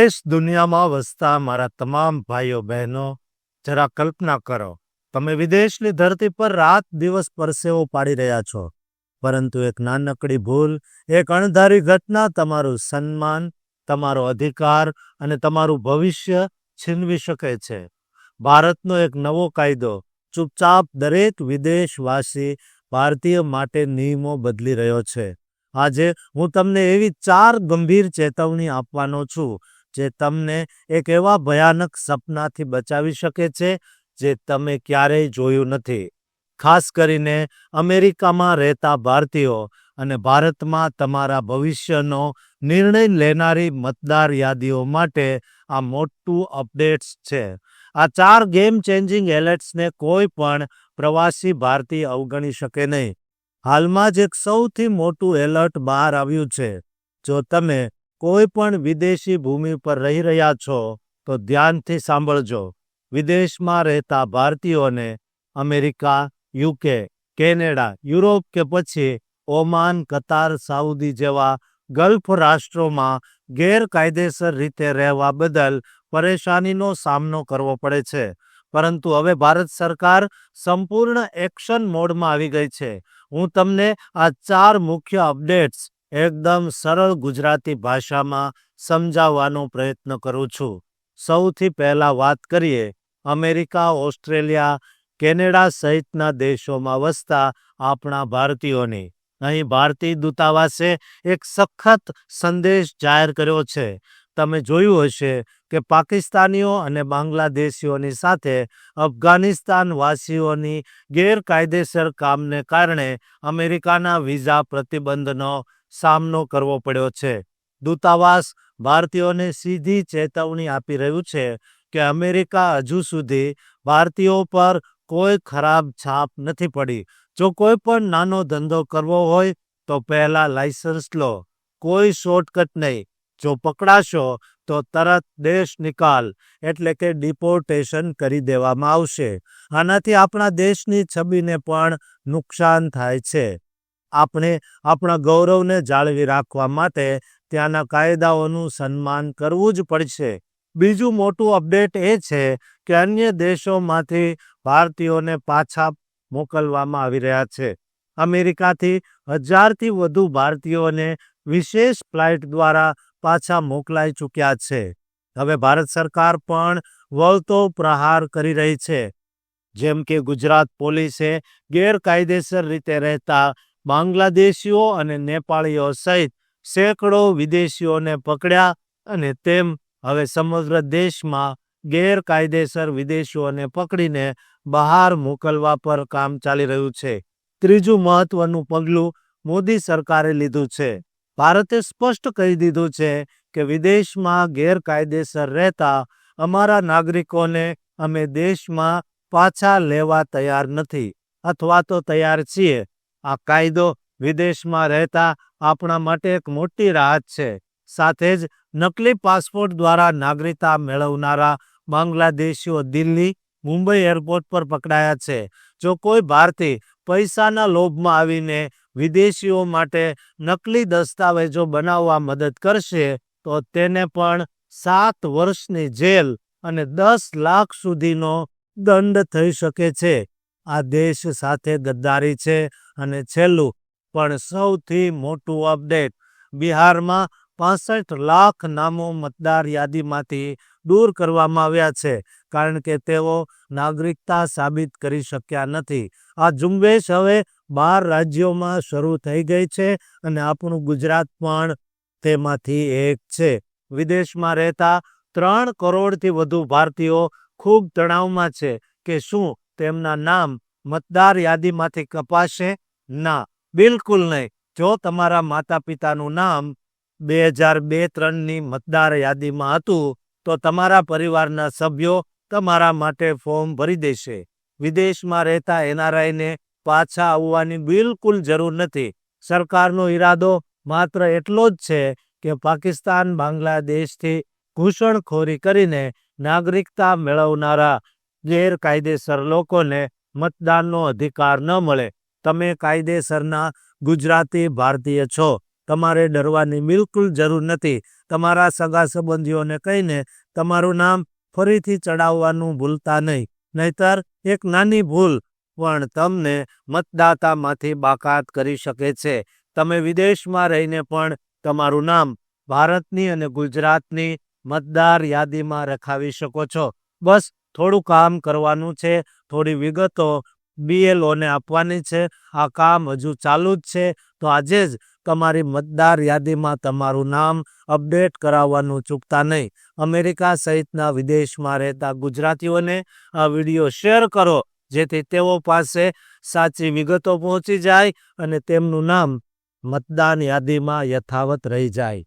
દેશ દુનિયામાં વસતા મારા તમામ ભાઈઓ, બહેનો, જરા કલ્પના કરો, તમે વિદેશની ધરતી પર રાત દિવસ પરસેવો પાડી રહ્યા છો. પરંતુ એક નાનકડી ભૂલ, એક અણધારી ઘટના તમારું સન્માન, તમારો અધિકાર અને તમારું ભવિષ્ય છીનવી શકે છે. ભારતનો એક નવો કાયદો, ચૂપચાપ દરેક વિદેશવાસી ભારતીય માટે નિયમો બદલી રહ્યો છે. આજે હું તમને એવી ચાર ગંભીર ચેતવણી આપવાનો છું જે તમને એક એવા ભયાનક સપનાથી બચાવી શકે છે, જે તમે ક્યારેય જોયું નથી. ખાસ કરીને અમેરિકામાં રહેતા ભારતીયો અને ભારતમાં તમારા ભવિષ્યનો નિર્ણય લેનારી મતદાર યાદીઓ માટે આ મોટું અપડેટ્સ છે. આ ચાર ગેમ ચેન્જિંગ એલર્ટ્સને કોઈ પણ પ્રવાસી ભારતીય અવગણી શકે નહીં. હાલમાં જ એક સૌથી મોટું એલર્ટ બહાર આવ્યું છે. જો તમે કોઈ પણ વિદેશી ભૂમિ પર રહી રહ્યા છો, તો ધ્યાનથી સાંભળજો. વિદેશમાં રહેતા ભારતીયોને અમેરિકા, યુકે, કેનેડા, યુરોપ કે પછી ઓમાન, કતાર, સાઉદી જેવા ગલ્ફ રાષ્ટ્રોમાં ગેરકાયદેસર રીતે રહેવા બદલ પરેશાનીનો સામનો કરવો પડે છે. પરંતુ હવે ભારત સરકાર સંપૂર્ણ એક્શન મોડમાં આવી ગઈ છે. હું તમને આ ચાર મુખ્ય અપડેટ્સ એકદમ સરળ ગુજરાતી ભાષામાં સમજાવવાનો પ્રયત્ન કરું છું. સૌથી પહેલાં વાત કરીએ, અમેરિકા, ઓસ્ટ્રેલિયા, કેનેડા સહિતના દેશોમાં વસતા આપણા ભારતીયોની. અહીં ભારતીય દૂતાવાસે એક સખત સંદેશ જાહેર કર્યો છે. તમે જોયું હશે કે પાકિસ્તાનીઓ અને બાંગ્લાદેશીઓની સાથે અફઘાનિસ્તાન વાસીઓની ગેરકાયદેસર કામને કારણે અમેરિકાના વિઝા પ્રતિબંધનો સામનો કરવો પડ્યો છે. દૂતાવાસ ભારતીયોને સીધી ચેતવણી આપી રહ્યું છે કે અમેરિકા હજુ સુધી ભારતીયો પર કોઈ ખરાબ છાપ નથી પડી. જો કોઈ પણ નાનો ધંધો કરવો હોય, તો પહેલા લાયસન્સ લો. કોઈ શોર્ટકટ નહીં. જો પકડાશો, તો તરત દેશ નિકાલ, એટલે કે ડિપોર્ટેશન કરી દેવામાં આવશે. આનાથી આપણા દેશની છબીને પણ નુકસાન થાય છે. આપણે આપણા ગૌરવને જાળવી રાખવા માટે ત્યાંના કાયદાઓનું સન્માન કરવું જ પડશે. બીજું મોટું અપડેટ એ છે કે અન્ય દેશોમાંથી ભારતીયોને પાછા મોકલવામાં આવી રહ્યા છે. અમેરિકાથી હજારથી વધુ ભારતીયોને વિશેષ ફ્લાઇટ દ્વારા પાછા મોકલાઈ ચૂક્યા છે. હવે ભારત સરકાર પણ વળતો પ્રહાર કરી રહી છે. જેમ કે ગુજરાત પોલીસે ગેરકાયદેસર રીતે રહેતા બાંગ્લાદેશીઓ અને નેપાળીઓ સહિત સેંકડો વિદેશીઓને પકડ્યા અને તેમ હવે સમગ્ર દેશમાં ગેરકાયદેસર વિદેશીઓને પકડીને બહાર મોકલવા પર કામ ચાલી રહ્યું છે. ત્રીજું મહત્વનું પગલું મોદી સરકારે લીધું છે. ભારતે સ્પષ્ટ કહી દીધું છે કે વિદેશમાં ગેરકાયદેસર રહેતા અમારા નાગરિકોને અમે દેશમાં પાછા લેવા તૈયાર નથી અથવા તો તૈયાર છીએ આ કાયદો વિદેશમાં રહેતા આપણા માટે એક મોટી રાહત છે. સાથે જ નકલી પાસપોર્ટ દ્વારા નાગરિકતા મેળવનારા બાંગ્લાદેશીઓ દિલ્હી, મુંબઈ એરપોર્ટ પર પકડાયા છે. જો કોઈ ભારતીય પૈસાના લોભમાં આવીને વિદેશીઓ માટે નકલી દસ્તાવેજો બનાવવા મદદ કરશે, તો તેને પણ સાત વર્ષની જેલ અને દસ લાખ સુધીનો દંડ થઈ શકે છે. આ દેશ સાથે ગદ્દારી છે અને છેલ્લું, પણ સૌથી મોટું અપડેટ, બિહારમાં પાસઠ લાખ નામો મતદાર યાદીમાંથી દૂર કરવામાં આવ્યા છે, કારણ કે તેઓ નાગરિકતા સાબિત કરી શક્યા નથી. આ ઝુંબેશ હવે બાર રાજ્યોમાં શરૂ થઈ ગઈ છે અને આપણું ગુજરાત પણ તેમાંથી એક છે. વિદેશમાં રહેતા ત્રણ કરોડથી વધુ ભારતીયો ખૂબ તણાવમાં છે કે શું તેમના નામ મતદાર યાદીમાંથી કપાશે ના, બિલકુલ નહીં. જો તમારા માતા પિતાનું નામ બે હજાર બે ત્રણની મતદાર યાદીમાં હતું, તો તમારા પરિવારના સભ્યો તમારા માટે ફોર્મ ભરી દેશે. વિદેશમાં રહેતા એનઆરઆઈને પાછા આવવાની બિલકુલ જરૂર નથી. સરકારનો ઈરાદો માત્ર એટલો જ છે કે પાકિસ્તાન બાંગ્લાદેશથી ઘૂસણખોરી કરીને નાગરિકતા મેળવનારા ગેરકાયદેસર લોકોને મતદાનનો અધિકાર ન મળે. તમે કાયદેસરના ગુજરાતી ભારતીય છો. તમારે ડરવાની બિલકુલ જરૂર નથી. તમારા સગા સંબંધીઓને કહીને તમારું નામ ફરીથી ચડાવવાનું ભૂલતા નહીં. નહીતર એક નાની ભૂલ પણ તમને મતદાતામાંથી બાકાત કરી શકે છે. તમે વિદેશમાં રહીને પણ તમારું નામ ભારતની અને ગુજરાતની મતદાર યાદીમાં રખાવી શકો છો. બસ થોડું કામ કરવાનું છે, થોડી વિગતો બીએલઓને આપવાની છે. આ કામ હજુ ચાલુ જ છે. તો આજે જ તમારી મતદાર યાદીમાં તમારું નામ અપડેટ કરાવવાનું ચૂકતા નહીં. અમેરિકા સહિતના વિદેશમાં રહેતા ગુજરાતીઓને આ વીડિયો શેર કરો, જેથી તેઓ પાસે સાચી વિગતો પહોંચી જાય અને તેમનું નામ મતદાન યાદીમાં યથાવત રહી જાય.